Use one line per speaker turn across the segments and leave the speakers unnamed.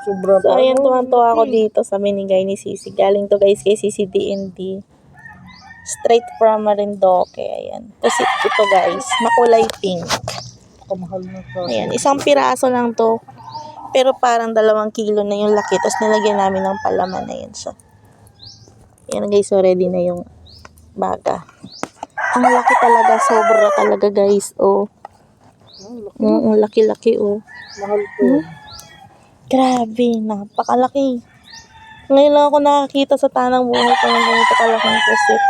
Sobra
So, ayan, tuwan-tuwa ako dito sa binigay ni Sisi. Galing to guys kay Sisi D&D. Straight from Marindoque. Ayan. Kasi ito guys, makulay pink. Ayan, isang piraso lang to. Pero parang dalawang kilo na yung laki. Tapos nilagyan namin ng palaman na yun siya. Ayan guys, so ready na yung baga. Ang laki talaga, sobra talaga guys. Oh. Mm, laki-laki oh.
Mahal po.
Hmm? Grabe, napakalaki. Ngayon lang ako nakakita sa tanang buhay ko ng ganito kalaking pusit.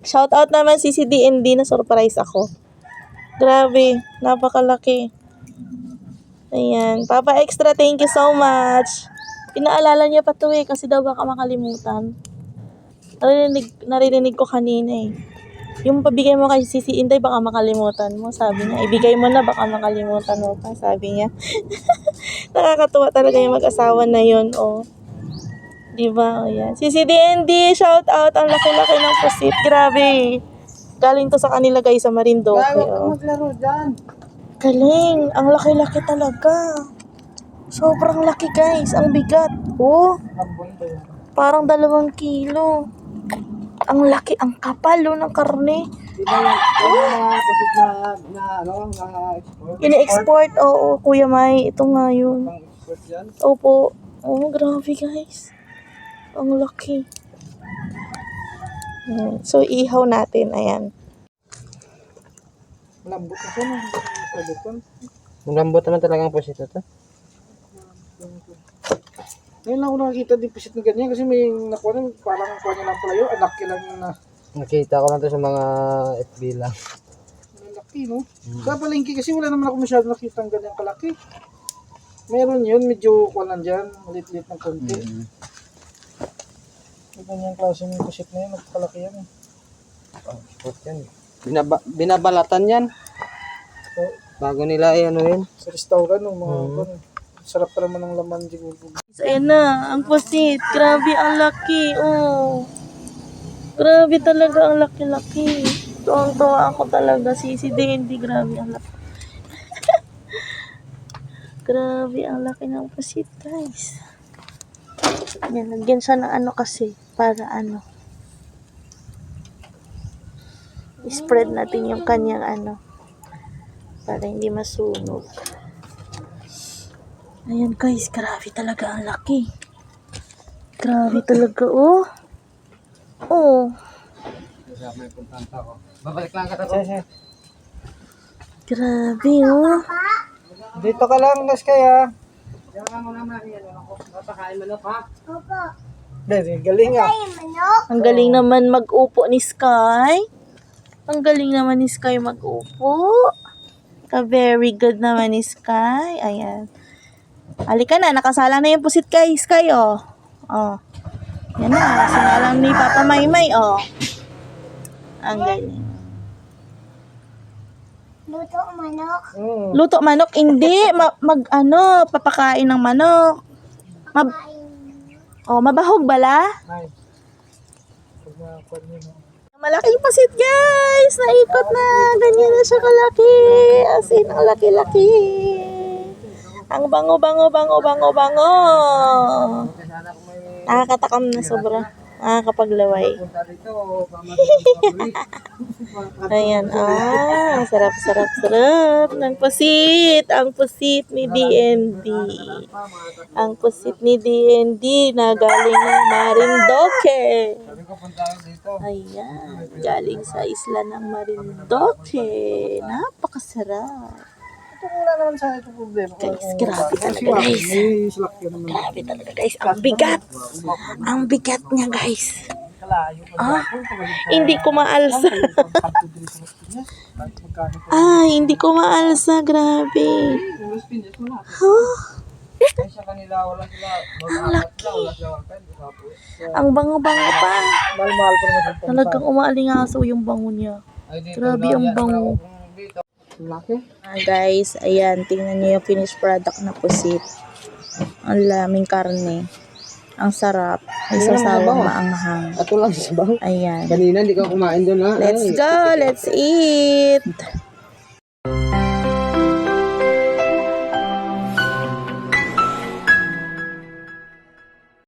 Shout out naman si CDND na surprise ako. Grabe, napakalaki. Ayan. Papa Extra, thank you so much. Pinaalala niya pa to eh, kasi daw baka makalimutan. Narinig, naririnig ko kanina eh. Yung pabigay mo kay Sisi Inday, baka makalimutan mo. Sabi niya, ibigay mo na, baka makalimutan mo pa. Sabi niya. Nakakatuwa talaga yung mag-asawa na yun, oh. Di ba? O yan. Sisi DND, shout out. Ang laki-laki ng pusit. Grabe. Galing to sa kanila guys sa
huwag kang
Oh.
maglaro dyan.
Galing. Ang laki-laki talaga. Sobrang laki guys. Ang bigat. Oh. Parang dalawang kilo. Ang laki, ang kapal oh, ng karne.
Di ba yung, yung mga pusit na, na, ano, na export?
Ini-export, oo, Kuya May. Ito nga yun.
Pang export yan?
Opo. Oh, grabe guys. Ang laki. Ayan. So, ihaw natin. Ayan.
Malambot na siya.
Malambot naman talaga ang pusit na to.
Ngayon lang ako nakakita din pusit na ganyan kasi may nakuha na, parang kuha niya lang pala yun. Anak lang na.
Nakita ko na to sa mga FB lang.
Ang laki, no? Sa palengke kasi wala naman ako masyado nakita ng ganyang kalaki. Meron yun, medyo kuha lang dyan, malit-lit ng konti.
Mm.
Yung ganyang klase ng pusit na yun, nagkalaki yan.
Export yan. Binaba, binabalatan yan.
So,
Bago nila eh, ano yun.
sa restaurant, ng mga
Mm.
mm. Sarap pa naman ng laman siguro.
So, ayan na. Ang pusit. Grabe, ang laki. Oh. Grabe talaga, ang laki-laki. Tuwang-tuwa ako talaga. Sisi din, hindi. Grabe, ang laki. grabe, ang laki ng pusit, guys. Yan, lagyan siya ng ano kasi. Para ano. I-spread natin yung kanyang ano. Para hindi masunog. Ayan guys, grabe talaga ang laki. Grabe talaga, oh. Oh.
Babalik lang ka
sige.
grabe, oh.
Dito ka lang, Nas kaya.
Diyan mo naman yan. Ako, papakain manok ha?
Dahil, galing ah.
Ang galing naman mag-upo ni Sky. Ang galing naman ni Sky mag-upo. Ka very good naman ni Sky. Ayan. Halika na, nakasala na yung pusit kay Sky, oh. Oh. Yan na, sinalang ni Papa Maymay, oh. Ang galing.
Mm.
Luto manok, hindi. Ma- mag, ano, papakain ng manok. Mab oh, mabahog bala? Malaking pasit, guys! Naikot na! Ganyan na siya kalaki! As in, ang laki-laki! Ang bango, bango, bango, bango, bango! Nakakatakam na sobra. Nakakapaglaway. Ayan, ah, sarap, sarap, sarap ng pusit. Ang pusit ni DND. Ang pusit ni DND na galing ng
dito.
Ayan, galing sa isla ng Marindoque. Napakasarap.
Ito wala naman sa ito problema.
Guys, grabe talaga, guys. Grabe talaga guys, ang bigat. Ang bigat niya guys. Ah, hindi ko maalsa. Ay, hindi ko maalsa. Grabe. Huh?
Wifi. Tapos,
Ang bango-bango pa. Talagang umaalingaso yung bango niya. Grabe ang bango.
Laki.
Ah, guys, ayan, tingnan niyo yung finished product na pusit. Ang laming karne. Ang sarap. May sasawang maanghang.
Ato lang sa bang.
Ayan.
Kanina, hindi ka kumain doon ha.
Let's go. Let's eat.